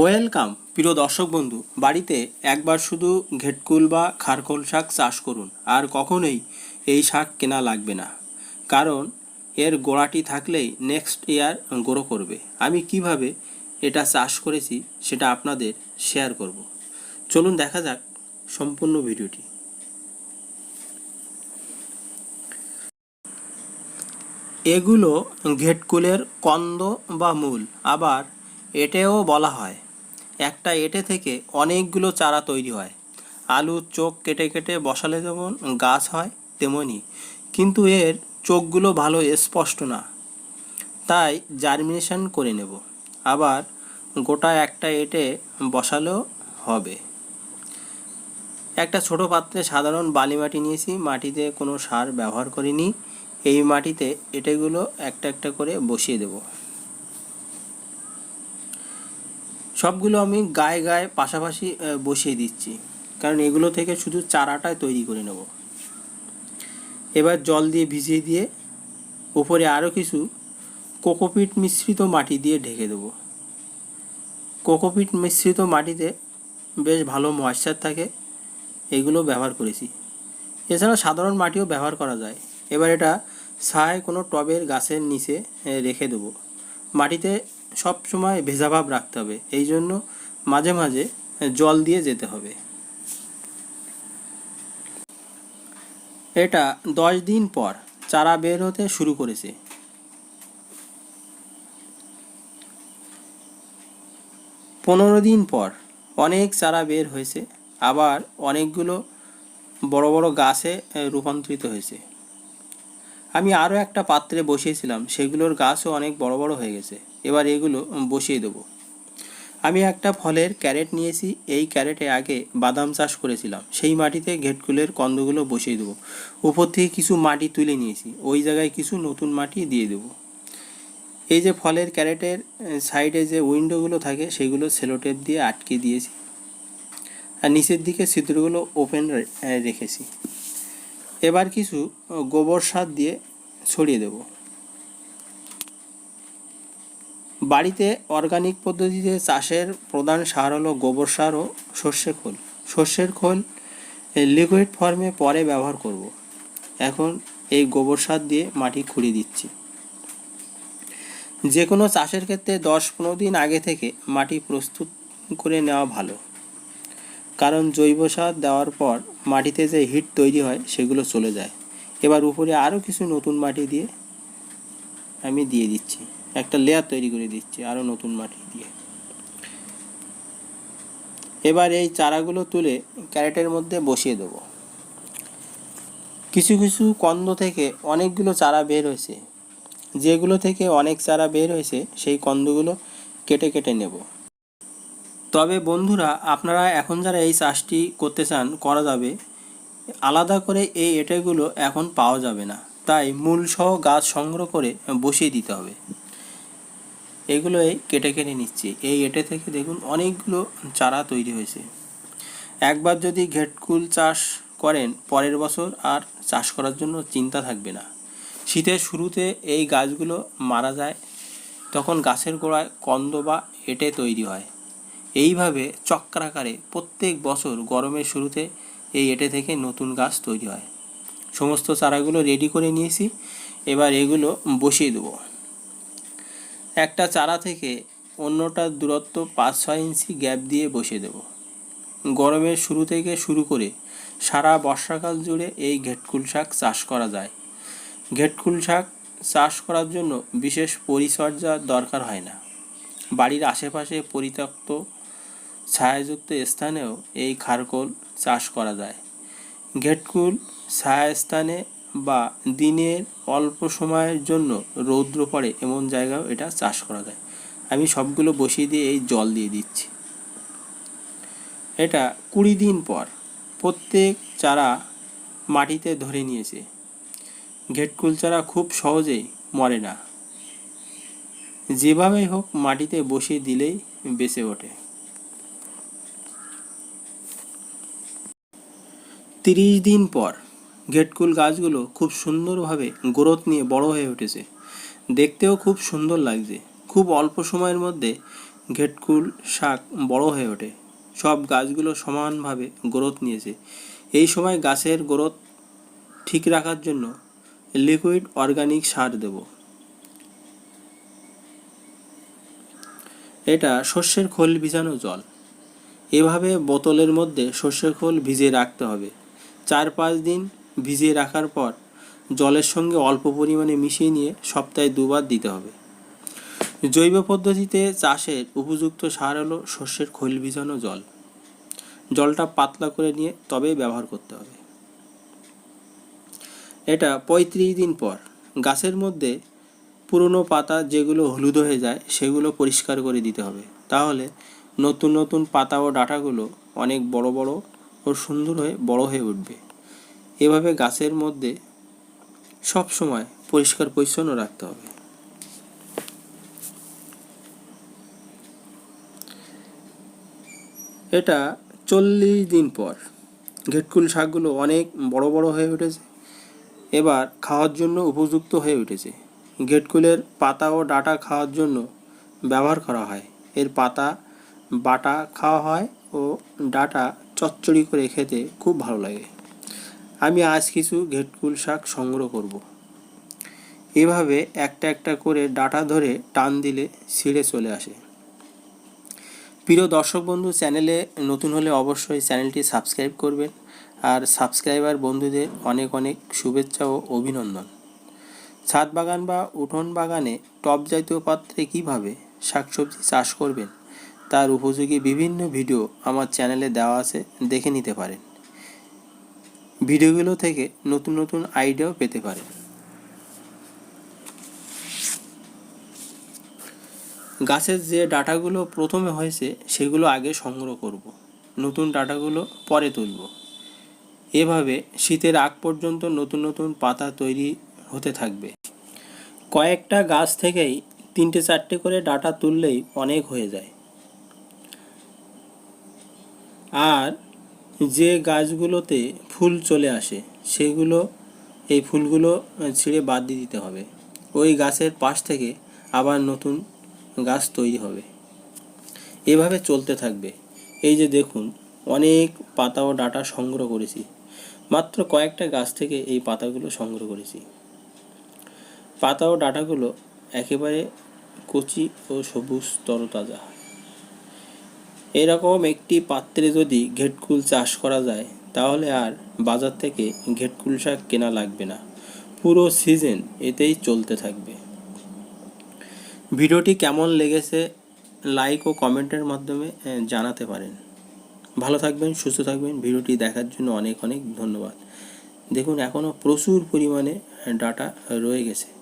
Welcome, প্রিয় দর্শক বন্ধু, বাড়িতে একবার শুধু ঘেটকুল বা খারকোল শাক চাষ করুন, আর কখনোই এই শাক কেনা লাগবে না। কারণ এর গোড়াটি থাকলেই নেক্সট ইয়ার গ্রো করবে। আমি কীভাবে এটা চাষ করেছি সেটা আপনাদের শেয়ার করব। চলুন দেখা যাক সম্পূর্ণ ভিডিওটি। এগুলো ঘেটকুলের কন্দ বা মূল, আবার এটাও বলা হয়। একটা এটে থেকে অনেকগুলো চারা তৈরি হয়। আলুর চোখ কেটে কেটে বসালে যেমন গাছ হয় তেমনই কিন্তু এর চোখগুলো ভালো স্পষ্ট না। তাই জার্মিনেশন করে নেব। আবার গোটা একটা এটে বসালেও হবে। একটা ছোট পাত্রে সাধারণ বালি মাটি নিয়েছি। মাটিতে কোনো সার ব্যবহার করিনি। এই মাটিতে এটেগুলো একটা একটা করে বসিয়ে দেব। সবগুলো আমি গায়ে গায়ে পাশাপাশি বসিয়ে দিচ্ছি। কারণ এগুলো থেকে শুধু চারাটাই তৈরি করে নেব। এবার জল দিয়ে ভিজিয়ে দিয়ে উপরে আরও কিছু কোকোপিট মিশ্রিত মাটি দিয়ে ঢেকে দেবো। কোকোপিট মিশ্রিত মাটিতে বেশ ভালো ময়েশ্চার থাকে, এগুলো ব্যবহার করেছি। এছাড়া সাধারণ মাটিও ব্যবহার করা যায়। এবার এটা ছায় কোনো টবের গাছের নিচে রেখে দেবো। মাটিতে সব সময় ভেজা ভাব রাখতে হবে। এই জন্য মাঝে মাঝে জল দিয়ে যেতে হবে। এটা দশ দিন পর চারা বের হতে শুরু করেছে। পনেরো দিন পর অনেক চারা বের হয়েছে, আবার অনেকগুলো বড় বড় গাছে রূপান্তরিত হয়েছে। আমি আরও একটা পাত্রে বসিয়েছিলাম, সেগুলোর গাছও অনেক বড় বড় হয়ে গেছে। এবার এগুলো বসিয়ে দেবো। আমি একটা ফলের ক্যারেট নিয়েছি, এই ক্যারেটে আগে বাদাম চাষ করেছিলাম। সেই মাটিতে ঘেটকুলের কন্দগুলো বসিয়ে দেবো। উপর থেকে কিছু মাটি তুলে নিয়েছি, ওই জায়গায় কিছু নতুন মাটি দিয়ে দেবো। এই যে ফলের ক্যারেটের সাইডে যে উইন্ডোগুলো থাকে, সেগুলো সেলোটেপ দিয়ে আটকে দিয়েছি। আর নিচের দিকে ছিদ্রগুলো ওপেন রেখেছি। এবার কিছু গোবর সার দিয়ে ছড়িয়ে দেব। বাড়িতে অর্গানিক পদ্ধতিতে চাষের প্রধান সার হলো গোবর সার ও সর্ষে খোল। সর্ষের খোল লিকুইড ফর্মে পরে ব্যবহার করব। এখন এই গোবর সার দিয়ে মাটি খুঁড়িয়ে দিচ্ছি। যে কোনো চাষের ক্ষেত্রে দশ পনেরো দিন আগে থেকে মাটি প্রস্তুত করে নেওয়া ভালো। কারণ জৈব সার দেওয়ার পর মাটিতে যে হিট তৈরি হয় সেগুলো চলে যায়। এবার উপরে আরও কিছু নতুন মাটি দিয়ে আমি দিয়ে দিচ্ছি। একটা লেয়ার তৈরি করে দিচ্ছে আরও নতুন মাটি দিয়ে। এবার এই চারাগুলো তুলে ক্যারেটের মধ্যে বসিয়ে দেবো। কিছু কিছু কন্দ থেকে অনেকগুলো চারা বের হয়েছে। যেগুলো থেকে অনেক চারা বের হয়েছে, সেই কন্দগুলো কেটে কেটে নেব। তবে বন্ধুরা, আপনারা এখন যারা এই চাষটি করতে চান, করা যাবে। আলাদা করে এই এঁটেগুলো এখন পাওয়া যাবে না। তাই মূলসহ গাছ সংগ্রহ করে বসিয়ে দিতে হবে। এগুলো এই কেটে কেটে নিচ্ছি। এই এঁটে থেকে দেখুন অনেকগুলো চারা তৈরি হয়েছে। একবার যদি ঘেটকুল চাষ করেন, পরের বছর আর চাষ করার জন্য চিন্তা থাকবে না। শীতের শুরুতে এই গাছগুলো মারা যায়, তখন গাছের গোড়ায় কন্দ বা এঁটে তৈরি হয়। এইভাবে চক্রাকারে প্রত্যেক বছর গরমের শুরুতে এই এঁটে থেকে নতুন গাছ তৈরি হয়। সমস্ত চারাগুলো রেডি করে নিয়েছি, এবার এগুলো বসিয়ে দেবো। একটা চারা থেকে অন্যটার দূরত্ব পাঁচ ছয় ইঞ্চি গ্যাপ দিয়ে বসিয়ে দেবো। গরমের শুরু থেকে শুরু করে সারা বর্ষাকাল জুড়ে এই ঘেটকুল শাক চাষ করা যায়। ঘেটকুল শাক চাষ করার জন্য বিশেষ পরিচর্যার দরকার হয় না। বাড়ির আশেপাশে পরিত্যক্ত ছায়াযুক্ত স্থানেও এই খারকোল চাষ করা যায়। ঘেটকুল ছায়াস্থানে বা দিনের অল্প সময়ের জন্য রৌদ্র পড়ে এমন জায়গাও এটা চাষ করা যায়। আমি সবগুলো বসিয়ে দিয়ে এই জল দিয়ে দিচ্ছি। এটা কুড়ি দিন পর প্রত্যেক চারা মাটিতে ধরে নিয়েছে। ঘেটকুল চারা খুব সহজেই মরে না। যেভাবেই হোক মাটিতে বসিয়ে দিলেই বেঁচে ওঠে। তিরিশ দিন পর ঘেটকুল গাছগুলো খুব সুন্দরভাবে গ্রোথ নিয়ে বড় হয়ে উঠেছে। দেখতেও খুব সুন্দর লাগছে। খুব অল্প সময়ের মধ্যে ঘেটকুল শাক বড় হয়ে ওঠে। সব গাছগুলো সমানভাবে গ্রোথ নিয়েছে। এই সময় গাছের গ্রোথ ঠিক রাখার জন্য লিকুইড অর্গানিক সার দেব। এটা শস্যের খোল ভিজানো জল। এভাবে বোতলের মধ্যে শস্যের খোল ভিজিয়ে রাখতে হবে। চার পাঁচ দিন ভিজিয়ে রাখার পর জলের সঙ্গে অল্প পরিমাণে মিশিয়ে নিয়ে সপ্তাহে দুবার দিতে হবে। জৈব পদ্ধতিতে চাষের উপযুক্ত সার হলো শস্যের খৈল ভিজানো জল। জলটা পাতলা করে নিয়ে তবেই ব্যবহার করতে হবে। এটা পঁয়ত্রিশ দিন পর গাছের মধ্যে পুরনো পাতা যেগুলো হলুদ হয়ে যায় সেগুলো পরিষ্কার করে দিতে হবে। তাহলে নতুন নতুন পাতা ও ডাঁটাগুলো অনেক বড় বড় ও সুন্দর হয়ে বড় হয়ে উঠবে। এভাবে গাছের মধ্যে সব সময় পরিষ্কার পরিচ্ছন্ন রাখতে হবে। এটা চল্লিশ দিন পর ঘেটকুল শাকগুলো অনেক বড় বড় হয়ে উঠেছে। এবার খাওয়ার জন্য উপযুক্ত হয়ে উঠেছে। ঘেটকুলের পাতা ও ডাঁটা খাওয়ার জন্য ব্যবহার করা হয়। এর পাতা, বাটা খাওয়া হয় ও ডাঁটা চচ্চড়ি করে খেতে খুব ভালো লাগে। আমি আজ কিছু ঘেটকুল শাক সংগ্রহ করব। এভাবে একটা একটা করে ডাটা ধরে টান দিলে ছিঁড়ে চলে আসে। প্রিয় দর্শক বন্ধু, চ্যানেলে নতুন হলে অবশ্যই চ্যানেলটি সাবস্ক্রাইব করবেন আর সাবস্ক্রাইবার বন্ধুদের অনেক অনেক শুভেচ্ছা ও অভিনন্দন। ছাদ বাগান বা উঠোন বাগানে টব জাতীয় পাত্রে কীভাবে শাকসবজি চাষ করবেন, তার উপযোগী বিভিন্ন ভিডিও আমার চ্যানেলে দেওয়া আছে, দেখে নিতে পারেন। ভিডিওগুলো থেকে নতুন নতুন আইডিয়াও পেতে পারে গাছের যে ডাটাগুলো প্রথমে হয়েছে, সেগুলো আগে সংগ্রহ করব। নতুন ডাটাগুলো পরে তুলব। এভাবে শীতের আগ পর্যন্ত নতুন নতুন পাতা তৈরি হতে থাকবে। কয়েকটা গাছ থেকেই তিনটে চারটে করে ডাটা তুললেই অনেক হয়ে যায়। আর যে গাছগুলোতে ফুল চলে আসে, সেগুলো, এই ফুলগুলো ছিঁড়ে বাদ দিয়ে দিতে হবে। ওই গাছের পাশ থেকে আবার নতুন গাছ তৈরি হবে। এভাবে চলতে থাকবে। এই যে দেখুন, অনেক পাতা ও ডাটা সংগ্রহ করেছি। মাত্র কয়েকটা গাছ থেকে এই পাতাগুলো সংগ্রহ করেছি। পাতা ও ডাটাগুলো একেবারে কচি ও সবুজ তরতাজা। এরকম একটি পাত্রে যদি ঘেটকুল চাষ করা যায়, তাহলে আর বাজার থেকে ঘেটকুল শাক কেনা লাগবে না। পুরো সিজন এতেই চলতে থাকবে। ভিডিওটি কেমন লেগেছে, লাইক ও কমেন্টের মাধ্যমে জানাতে পারেন। ভালো থাকবেন, সুস্থ থাকবেন। ভিডিওটি দেখার জন্য অনেক অনেক ধন্যবাদ। দেখুন, এখনও প্রচুর পরিমাণে ডাটা রয়ে গেছে।